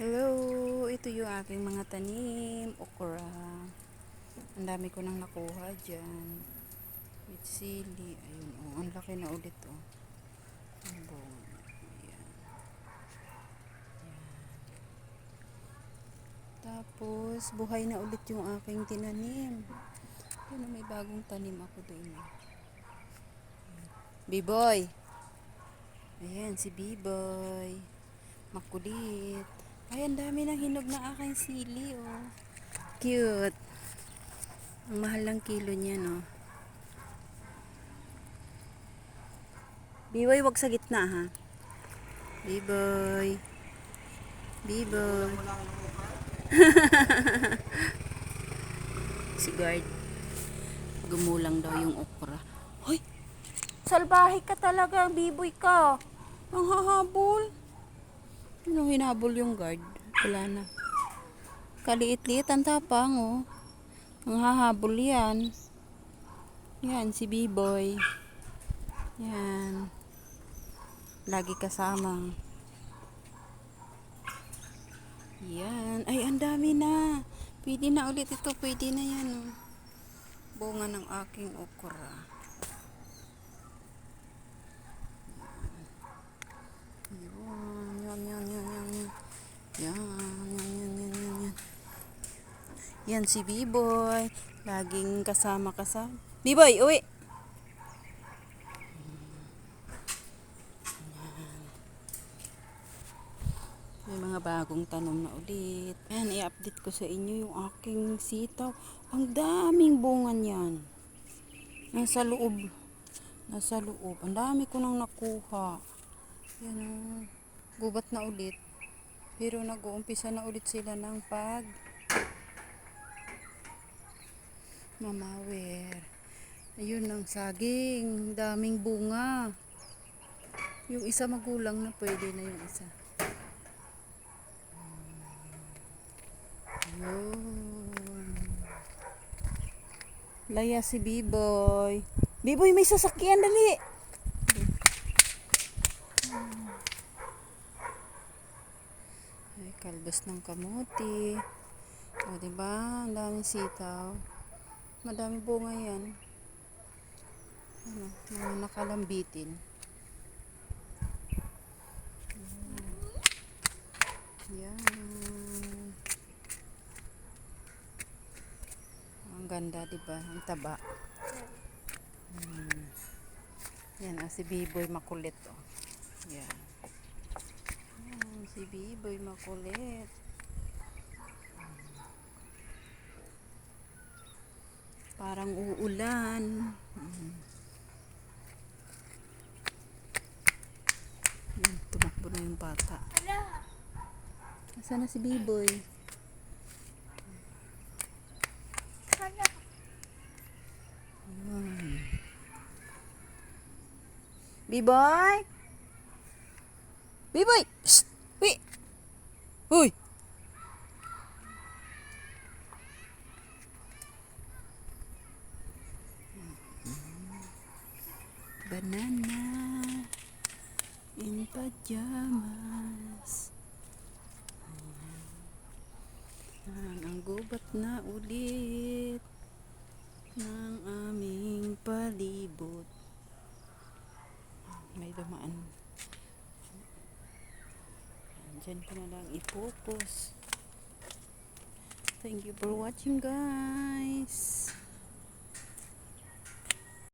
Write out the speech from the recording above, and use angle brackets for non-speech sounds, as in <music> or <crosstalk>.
Hello, ito yung aking mga tanim, okra. Ang dami ko nang nakuha dyan. With sili, ayun oh, ang laki na ulit oh. Ang bunga. Ayan. Ayan. Tapos, buhay na ulit yung aking tinanim. Ayun, oh, may bagong tanim ako doon. oh. B-boy. Ayan, si B-boy. Makulit. Ay, ang dami ng hinog na aking sili, oh. Cute. Ang mahal ng kilo niya, no. B-boy, wag sa gitna, ha. B-boy. B-boy. <laughs> si guard. Gumulang daw yung okra. Hoy! Salbahe ka talaga, B-boy ka. Ang hahabol. Ano hinabol yung guard? Wala na. Kaliit-liit ang tapang, oh. Ang hahabol yan. Yan, si B-boy. Yan. Lagi kasama. Yan. Ay, ang dami na. Pwede na ulit ito. Pwede na yan, oh. Bunga ng aking okra. Yan, yan, yan, yan, yan. Yan, yan, yan, yan, yan, yan. Yan si B-Boy. Laging kasama kasama. B-Boy, uwi! May mga bagong tanom na ulit. Ayan, i-update ko sa inyo yung aking sitaw. Ang daming bunga niyan. Nasa loob. Nasa loob. Ang dami ko nang nakuha. Yan o. Gubat na ulit. Pero nag-uumpisa na ulit sila ng pag mamawer. Ayun ang saging. Daming bunga. Yung isa magulang na pwede na yung isa. Ayun. Laya si B-Boy. B-Boy, may sasakyan, dali. Ay, kalbas ng kamuti. O, diba? Ang daming sitaw. Madami bunga yan. Ano, mga nakalambitin. Yan. Ang ganda, diba? Ang taba. Hmm. Yan, ah, si B-Boy makulit, oh. Yan. Yan, si B-Boy makulit. Parang uulan. Yan, tumakbo na yung bata. Nasaan na si B-Boy? Yan. B-Boy? B-Boy! Shh! Wait! Uy! Banana in pajamas. Ayan, ang gubat na ulit ng aming palibot. May dumaan. Diyan ko na lang ipopos. Thank you for watching guys.